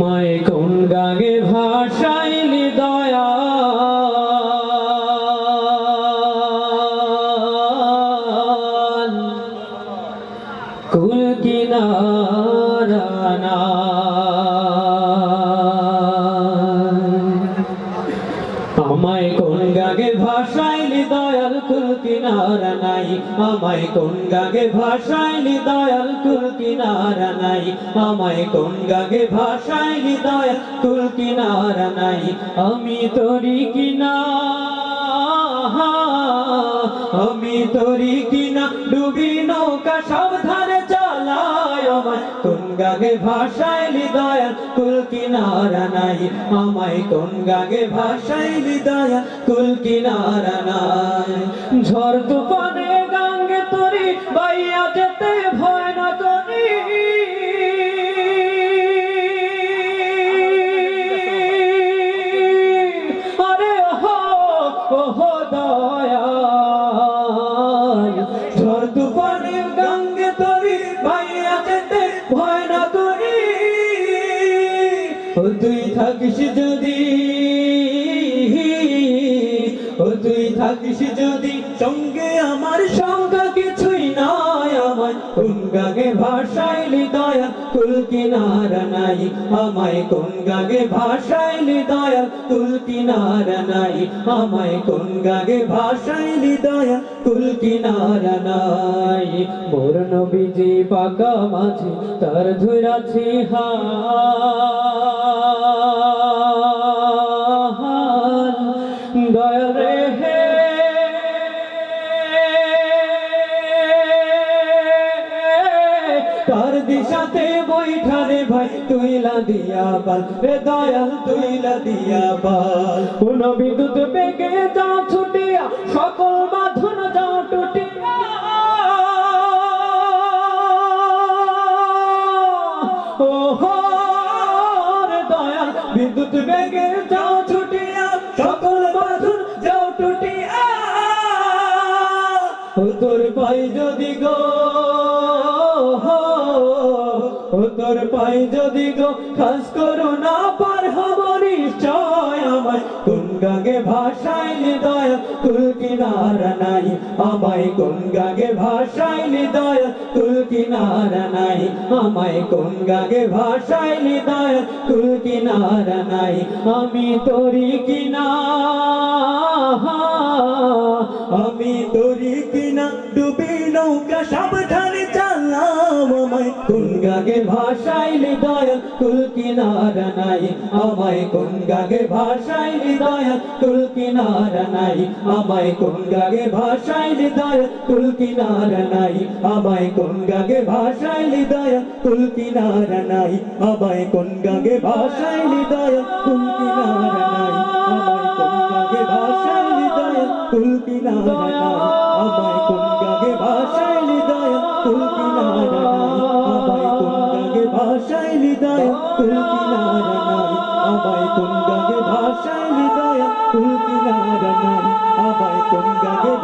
আমায় কোন গাগে ভাষাইলি দয়া? কুল কিনারানা ভাষাইলি দয়াল কুল কিনারা নাই। আমায় কোন গাগে ভাসাইলি দয়াল কুল কিনারা নাই। আমায় কোন গাগে ভাসাইলি দয়াল কুল কিনারা নাই। আমি তোরি কিনা, আমি তোরি কিনা, ডুবি নৌকা গাগে ভাষায় হৃদয়, কুল কিনারা নাই। আমায় কোন গাগে ভাষায় হৃদয়, কুল কিনারা নাই। ঝড় তুফানে গাঙ্গে তরি, বাইয়া যেতে ভয় না করি। থাকিস যদি, ও তুই থাকিস যদি, সঙ্গে আমার সংখ্যা কিছুই নাই আমার কোন গাগে ভাষাইলি দয়া কুল নাই আমায়। কোন গাগে ভাষাইলি দয়া কুল নাই আমায়। কোন গাগে ভাষাইলি দয়া কুল নাই। মোর নবীজি পাকা মাঝি, তার ধুরাছি হাল তার দিশাতে বৈঠারে ভাই তুইলা দিয়া পাল। রে দয়াল তুইলা দিয়া পাল। কোন বিদ্যুৎ বেগে যা ছুটিয়া, সকল বাঁধন যা টুটিয়া। ও হো রে দয়াল, বিদ্যুৎ বেগে যাও ছুটিয়া, সকল বাঁধন যাও টুটিয়া। তোর পাই যদি গো তোর পাই যদি গো, খাস করো না পার হব নিশ্চয় আমায়। কোন গাগে ভাষাইলি দয়া কুল কিনারা নাই। আমায় কোন গাগে ভাষাইলি দয়া কুল কিনারা নাই। আমায় কোন গাগে ভাষাইলি দয়া কুল কিনারা নাই। আমি তোরি কিনা আমি তোরি কিনা, ডুবি নৌকা কোন গাগে ভাষাইলি হৃদয় কুল কিনারা নাই। আমায় কোন গাগে ভাষাইলি হৃদয় কুল কিনারা নাই। আমায় কোন গাগে ভাষাইলি হৃদয় কুল কিনারা নাই। আমায় কোন গাগে ভাষাইলি হৃদয় কুল কিনারা নাই। আমায় কোন গাগে ভাষাইলি হৃদয় কুল কিনারা ভাষাইলি দয়া কুল কিনারা নাই আমায় কোন গাগে ভাষাইলি দয়া কুল কিনারা নাই আমায় কোন গাগে